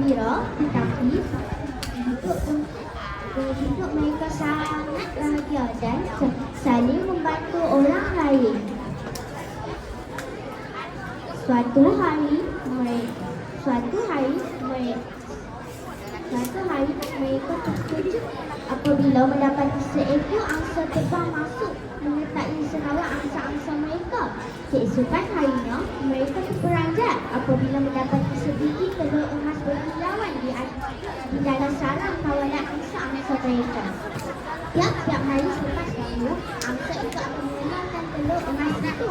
gembira, tetapi hidup hidup mereka sangat bahagia dan saling membantu orang lain. Suatu hari, mereka, suatu hari, mereka, suatu hari mereka terkejut apabila mendapati seekor angsa terbang masuk menyertai serawat angsa-angsa mereka. Keesokan harinya, mereka terperanjat apabila mendapati sebiji telur emas berkilauan di, di dalam sarang kawalan angsa-angsa mereka. Tiap-tiap hari selepas itu, angsa itu akan mengeluarkan telur emas itu.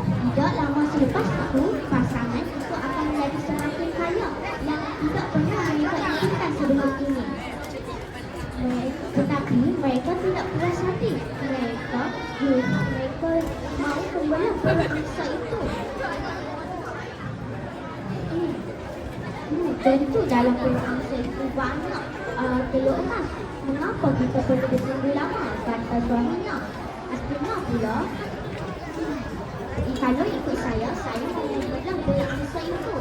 Tidak lama selepas itu, pasangan itu akan menjadi semakin kaya yang tidak pernah mereka inginkan sebelum ini. Tetapi mereka tidak puas hati. Mereka, mereka mahu membelah perut angsa itu. Tentu dalam angsa itu banyak uh, telur emas. Mengapa kita perlu bertunggu lama? Kata suaminya. Astina pula, kalau ikut saya, saya mau membelah bola angsa itu.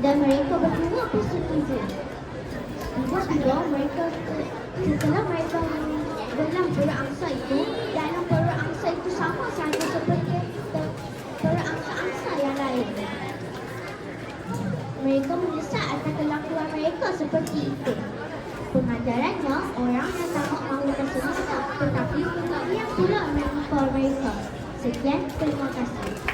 Dan mereka berdua pun setuju. Tiba-tiba mereka, setelah mereka Mereka mendesak atas kelakuan mereka seperti itu. Pengajarannya, orang yang tamak mahu bersemangat, tetapi kemudian pula menimpa mereka. Sekian, terima kasih.